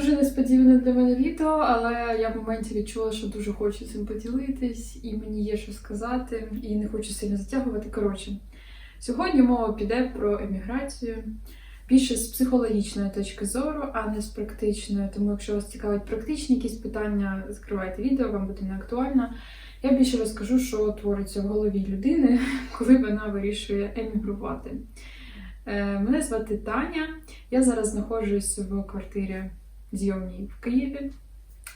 Дуже несподіване для мене відео, але я в моменті відчула, що дуже хочу цим поділитись, і мені є що сказати, і не хочу сильно затягувати. Коротше, сьогодні мова піде про еміграцію. Більше з психологічної точки зору, а не з практичної. Тому, якщо вас цікавить практичні якісь питання, закривайте відео, вам буде не актуально. Я більше розкажу, що твориться в голові людини, коли вона вирішує емігрувати. Е, Мене звати Таня. Я зараз знаходжусь в квартирі зйомній в Києві.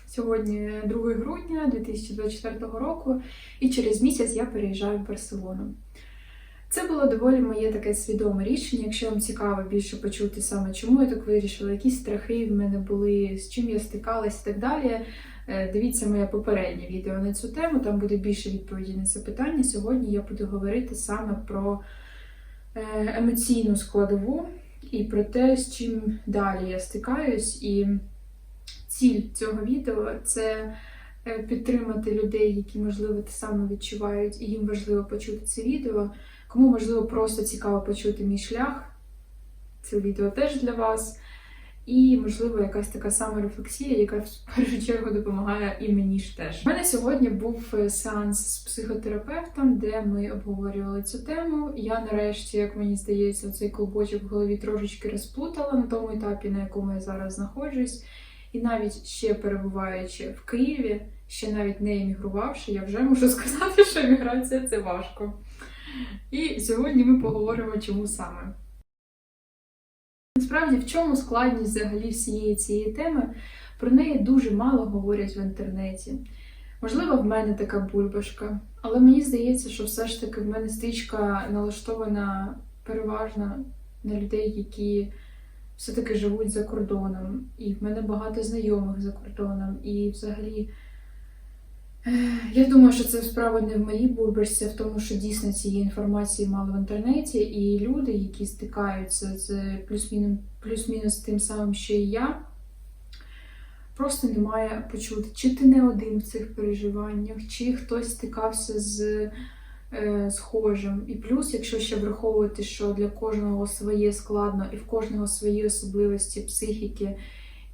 Сьогодні 2 грудня 2024 року, і через місяць я переїжджаю в Барселону. Це було доволі моє таке свідоме рішення. Якщо вам цікаво більше почути саме, чому я так вирішила, які страхи в мене були, з чим я стикалась і так далі. е, Дивіться моє попереднє відео на цю тему, там буде більше відповіді на це питання. Сьогодні я буду говорити саме про е, емоційну складову і про те, з чим далі я стикаюсь. І ціль цього відео це е, підтримати людей, які, можливо, те саме відчувають, і їм важливо почути це відео. Кому, можливо, просто цікаво почути мій шлях, це відео теж для вас. І, можливо, якась така сама рефлексія, яка в першу чергу допомагає і мені ж теж. У мене сьогодні був е, сеанс з психотерапевтом, де ми обговорювали цю тему. Я нарешті, як мені здається, цей клубочок в голові трошечки розплутала на тому етапі, на якому я зараз знаходжусь. І навіть ще перебуваючи в Києві, ще навіть не емігрувавши, я вже можу сказати, що еміграція це важко. І сьогодні ми поговоримо, чому саме. Насправді, в чому складність взагалі всієї цієї теми? Про неї дуже мало говорять в інтернеті. Можливо, в мене така бульбашка, але мені здається, що все ж таки в мене стрічка налаштована переважно на людей, які все-таки живуть за кордоном. І в мене багато знайомих за кордоном. І взагалі, я думаю, що це справа не в моїй бульбашці, а в тому, що дійсно цієї інформації мало в інтернеті, і люди, які стикаються з плюс-мінус плюс-мінус тим самим, що і я, просто немає почути, чи ти не один в цих переживаннях, чи хтось стикався з е, схожим. І плюс, якщо ще враховувати, що для кожного своє складно, і в кожного свої особливості психіки,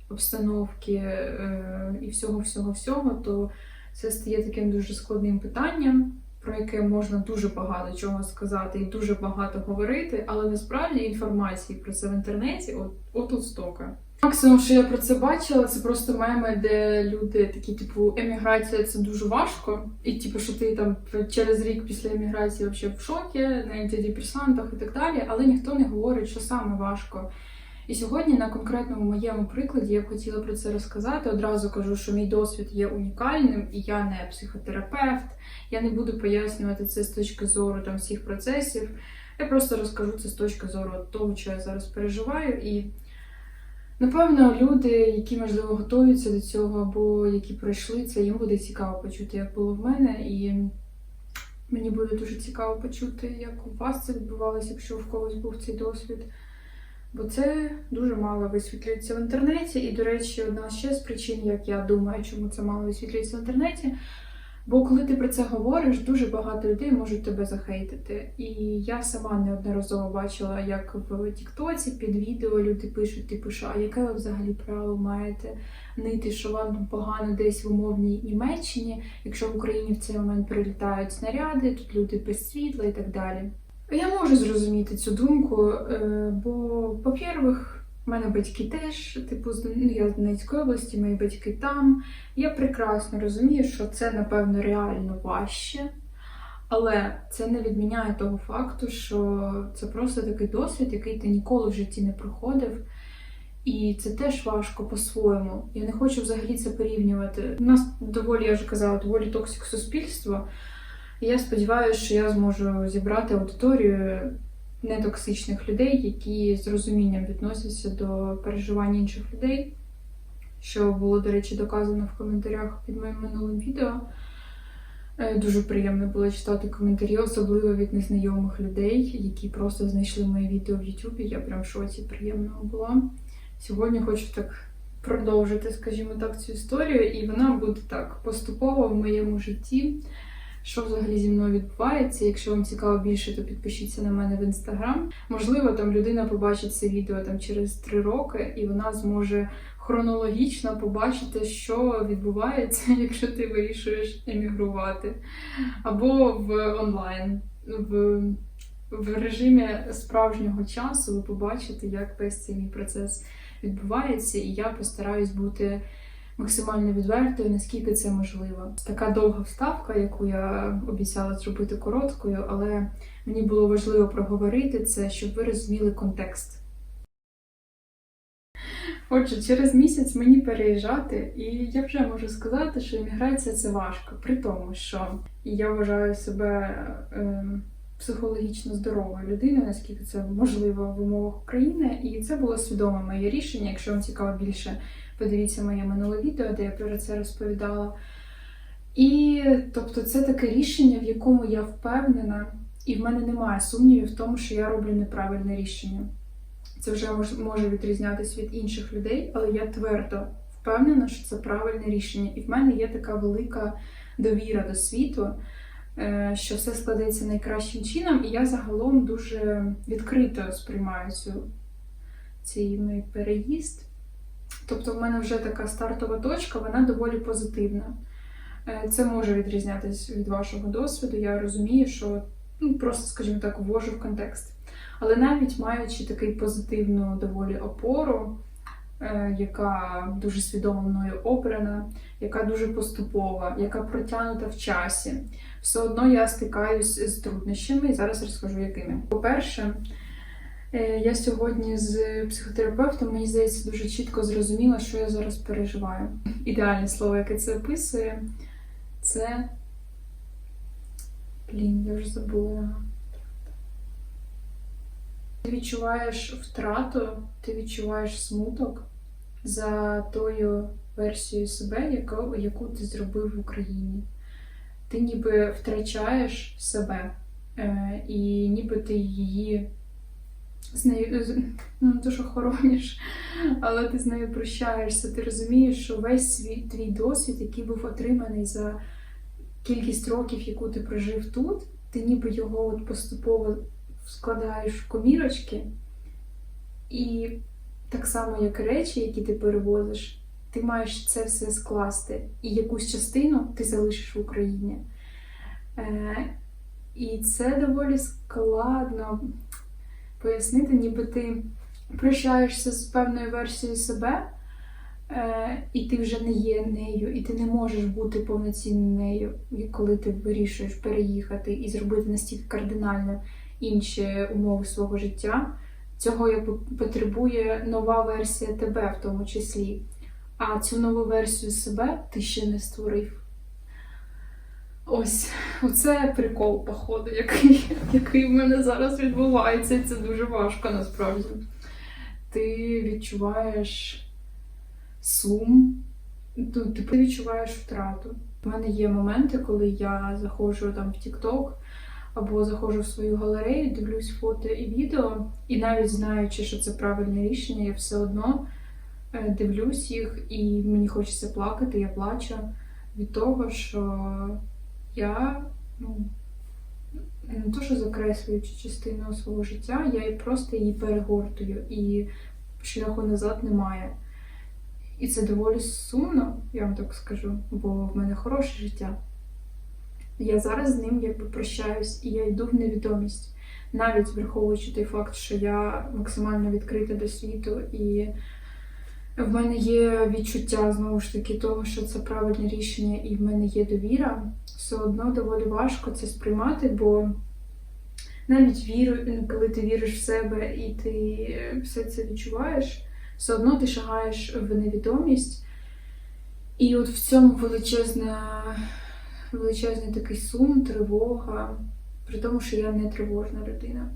обстановки е, і всього-всього-всього, то це стає таким дуже складним питанням, про яке можна дуже багато чого сказати і дуже багато говорити, але насправді інформації про це в інтернеті от, от стока. Максимум, що я про це бачила, це просто меми, де люди такі, типу, еміграція це дуже важко, і типу, що ти там через рік після еміграції взагалі в шокі, на антидепресантах і так далі, але ніхто не говорить, що саме важко. І сьогодні на конкретному моєму прикладі я б хотіла про це розказати. Одразу кажу, що мій досвід є унікальним, і я не психотерапевт. Я не буду пояснювати це з точки зору там всіх процесів. Я просто розкажу це з точки зору того, що я зараз переживаю. І напевно, люди, які можливо готуються до цього, або які пройшли це, їм буде цікаво почути, як було в мене. І мені буде дуже цікаво почути, як у вас це відбувалося, якщо в когось був цей досвід. Бо це дуже мало висвітлюється в інтернеті. І, до речі, одна ще з причин, як я думаю, чому це мало висвітлюється в інтернеті. Бо коли ти про це говориш, дуже багато людей можуть тебе захейтити. І я сама неодноразово бачила, як в Тіктоці під відео люди пишуть, типу, що а яке ви взагалі право маєте нити, що вам погано десь в умовній Німеччині, якщо в Україні в цей момент прилітають снаряди, тут люди без світла і так далі. Я можу зрозуміти цю думку, е, бо, по-перше, в мене батьки теж, типу, ну, я з Донецької області, мої батьки там. Я прекрасно розумію, що це, напевно, реально важче. Але це не відміняє того факту, що це просто такий досвід, який ти ніколи в житті не проходив. І це теж важко по-своєму. Я не хочу взагалі це порівнювати. У нас доволі, я вже казала, доволі токсик суспільство. І я сподіваюся, що я зможу зібрати аудиторію нетоксичних людей, які з розумінням відносяться до переживань інших людей, що було, до речі, доказано в коментарях під моїм минулим відео. Е, Дуже приємно було читати коментарі, особливо від незнайомих людей, які просто знайшли моє відео в Ютубі. Я прям в шоці приємного була. Сьогодні хочу так продовжити, скажімо так, цю історію, і вона буде так поступово в моєму житті. Що взагалі зі мною відбувається? Якщо вам цікаво більше, то підпишіться на мене в інстаграм. Можливо, там людина побачить це відео там через три роки, і вона зможе хронологічно побачити, що відбувається, якщо ти вирішуєш емігрувати, або в онлайн. В, в режимі справжнього часу ви побачите, як весь цей процес відбувається, і я постараюсь бути максимально відвертою, наскільки це можливо. Така довга вставка, яку я обіцяла зробити короткою, але мені було важливо проговорити це, щоб ви розуміли контекст. Отже, через місяць мені переїжджати, і я вже можу сказати, що еміграція це важко, при тому, що я вважаю себе е, психологічно здоровою людиною, наскільки це можливо в умовах України, і це було свідоме моє рішення. Якщо вам цікаво більше, подивіться моє минуле відео, де я про це розповідала. І тобто, це таке рішення, в якому я впевнена, і в мене немає сумнівів в тому, що я роблю неправильне рішення. Це вже може відрізнятися від інших людей, але я твердо впевнена, що це правильне рішення. І в мене є така велика довіра до світу, що все складеться найкращим чином, і я загалом дуже відкрито сприймаю цю цей мій переїзд. Тобто, в мене вже така стартова точка, вона доволі позитивна. Е, Це може відрізнятися від вашого досвіду. Я розумію, що ну, просто, скажімо так, ввожу в контекст. Але навіть маючи такий позитивну доволі опору, е, яка дуже свідомо мною обрана, яка дуже поступова, яка протягнута в часі, все одно я стикаюсь з труднощами і зараз розкажу, якими. По-перше, е, я сьогодні з психотерапевтом, мені здається, дуже чітко зрозуміла, що я зараз переживаю. Ідеальне слово, яке це описує, це. Блін, я вже забула. Ти відчуваєш втрату, ти відчуваєш смуток за тою версією себе, яку, яку ти зробив в Україні. Ти ніби втрачаєш себе, е, і ніби ти її з нею ну, не то, але ти з нею прощаєшся. Ти розумієш, що весь свій твій досвід, який був отриманий за кількість років, яку ти прожив тут, ти ніби його от поступово складаєш в комірочки, і так само, як речі, які ти перевозиш, ти маєш це все скласти, і якусь частину ти залишиш в Україні. Е, і це доволі складно пояснити, ніби ти прощаєшся з певною версією себе, е, і ти вже не є нею, і ти не можеш бути повноцінною нею, коли ти вирішуєш переїхати і зробити настільки кардинально інші умови свого життя. Цього я потребує нова версія тебе в тому числі. А цю нову версію себе ти ще не створив. Ось, оце прикол, походу, який, який в мене зараз відбувається. Це дуже важко насправді. Ти відчуваєш сум, ну, ти відчуваєш втрату. У мене є моменти, коли я заходжу там в TikTok, або заходжу в свою галерею, дивлюсь фото і відео, і навіть знаючи, що це правильне рішення, я все одно е, дивлюсь їх, і мені хочеться плакати, я плачу від того, що я ну, не то, що закреслюючи частину свого життя, я просто її перегортую, і шляху назад немає. І це доволі сумно, я вам так скажу, бо в мене хороше життя. Я зараз з ним якби прощаюсь, і я йду в невідомість, навіть враховуючи той факт, що я максимально відкрита до світу, і в мене є відчуття знову ж таки того, що це правильне рішення, і в мене є довіра. Все одно доволі важко це сприймати, бо навіть віру, коли ти віриш в себе і ти все це відчуваєш, все одно ти шагаєш в невідомість. І от в цьому величезна величезний такий сум, тривога, при тому, що я не тривожна людина.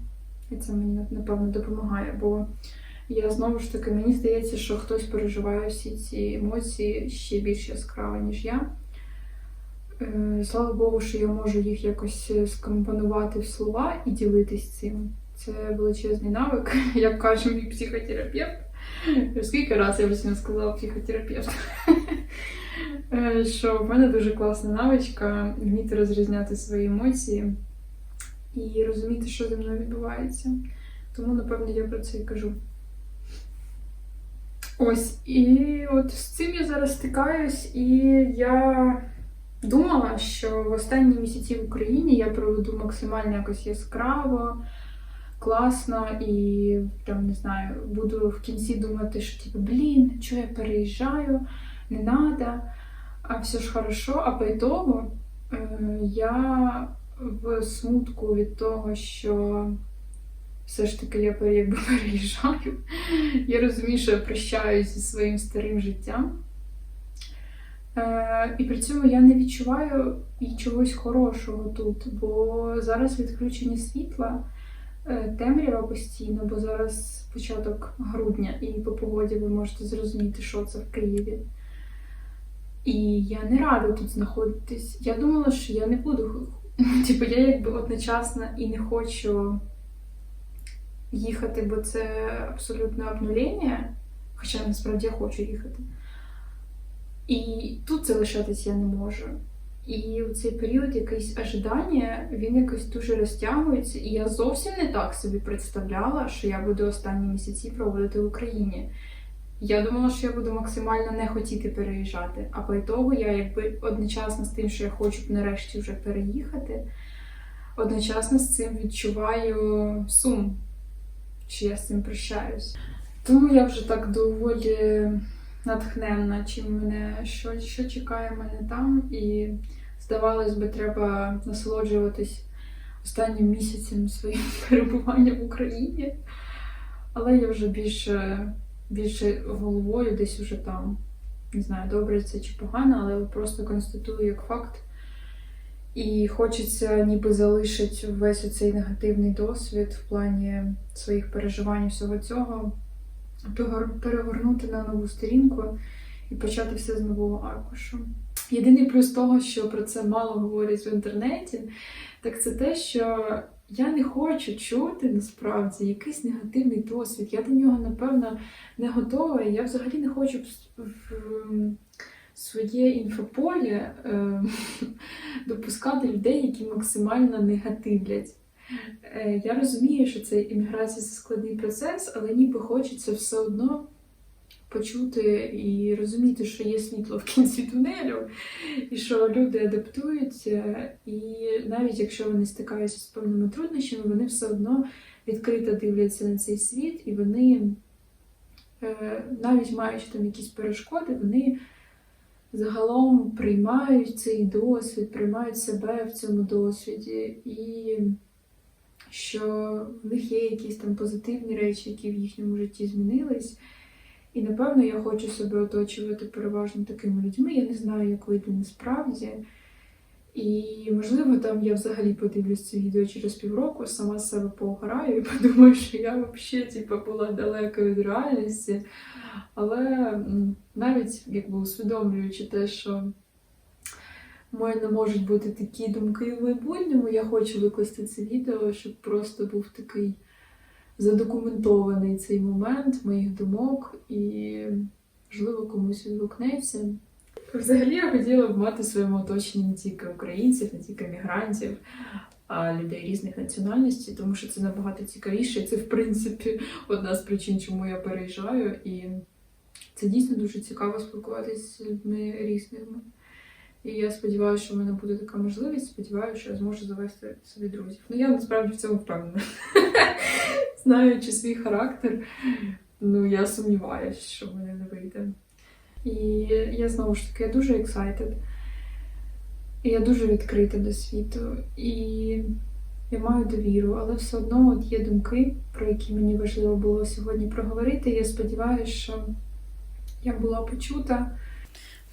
І це мені напевно допомагає, бо я знову ж таки, мені здається, що хтось переживає всі ці емоції ще більш яскраво, ніж я. Е, Слава Богу, що я можу їх якось скомпонувати в слова і ділитись цим. Це величезний навик, як каже мій психотерапевт. Скільки разів я вже сказала психотерапевт? Е, що в мене дуже класна навичка вміти розрізняти свої емоції і розуміти, що зі мною відбувається. Тому, напевно, я про це і кажу. Ось, і от з цим я зараз стикаюсь, і я думала, що в останні місяці в Україні я проведу максимально якось яскраво, класно, і там не знаю, буду в кінці думати, що типу, блін, що я переїжджаю, не надо, а все ж хорошо. А по ітогу е, я в смутку від того, що все ж таки я якби переїжджаю. Я розумію, що я прощаюсь зі своїм старим життям. Е, і при цьому я не відчуваю і чогось хорошого тут, бо зараз відключення світла, е, темрява постійно, бо зараз початок грудня, і по погоді ви можете зрозуміти, що це в Києві. І я не рада тут знаходитись. Я думала, що я не буду. Типу, я якби одночасно і не хочу їхати, бо це абсолютне обнулення. Хоча насправді я хочу їхати. І тут залишатись я не можу. І у цей період якийсь ожидання, він якось дуже розтягується, і я зовсім не так собі представляла, що я буду останні місяці проводити в Україні. Я думала, що я буду максимально не хотіти переїжджати. А по ітогу я якби одночасно з тим, що я хочу нарешті вже переїхати, одночасно з цим відчуваю сум, що я з цим прощаюсь. Тому я вже так доволі натхненна, чим мене що, що чекає мене там, і здавалось би, треба насолоджуватись останнім місяцем своїм перебування в Україні. Але я вже більше, більше головою десь уже там. Не знаю, добре це чи погано, але просто констатую як факт. І хочеться ніби залишити весь цей негативний досвід в плані своїх переживань всього цього, перегор- перегорнути на нову сторінку і почати все з нового аркушу. Єдиний плюс того, що про це мало говорять в інтернеті, так це те, що я не хочу чути насправді якийсь негативний досвід. Я до нього, напевно, не готова. Я взагалі не хочу в, своє інфополе е, допускати людей, які максимально негативлять. Е, Я розумію, що це імміграція це складний процес, але ніби хочеться все одно почути і розуміти, що є світло в кінці тунелю, і що люди адаптуються, і навіть якщо вони стикаються з певними труднощами, вони все одно відкрито дивляться на цей світ, і вони, е, навіть маючи там якісь перешкоди, вони загалом приймають цей досвід, приймають себе в цьому досвіді, і що в них є якісь там позитивні речі, які в їхньому житті змінились. І напевно я хочу себе оточувати переважно такими людьми. Я не знаю, як вийде насправді. І можливо, там я взагалі подивлюсь це відео через півроку, сама себе поограю і подумаю, що я взагалі типу, була далека від реальності. Але навіть якби усвідомлюючи те, що в мене можуть бути такі думки в майбутньому, я хочу викласти це відео, щоб просто був такий задокументований цей момент моїх думок і, можливо, комусь відгукнеться. Взагалі я хотіла б мати в своєму оточенні не тільки українців, не тільки мігрантів, а людей різних національностей, тому що це набагато цікавіше. Це, в принципі, одна з причин, чому я переїжджаю. І це дійсно дуже цікаво спілкуватися з людьми різними. І я сподіваюся, що в мене буде така можливість. Сподіваюся, що я зможу завести собі друзів. Ну я насправді в цьому впевнена. Знаючи свій характер, ну я сумніваюся, що мене не вийде. І я знову ж таки я дуже excited. І я дуже відкрита до світу. І я маю довіру, але все одно от є думки, про які мені важливо було сьогодні проговорити. Я сподіваюся, що я була почута.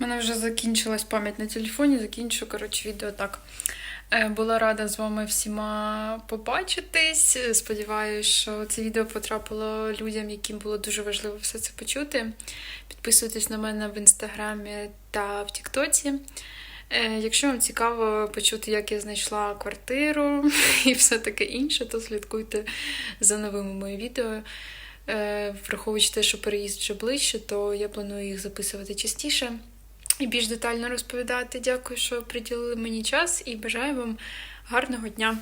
У мене вже закінчилась пам'ять на телефоні, закінчу, коротше, відео так. Е, Була рада з вами всіма побачитись. Сподіваюся, що це відео потрапило людям, яким було дуже важливо все це почути. Підписуйтесь на мене в інстаграмі та в Тіктоці. Е, Якщо вам цікаво почути, як я знайшла квартиру і все таке інше, то слідкуйте за новими моїми відео. Е, Враховуючи те, що переїзд вже ближче, то я планую їх записувати частіше і більш детально розповідати. Дякую, що приділили мені час і бажаю вам гарного дня.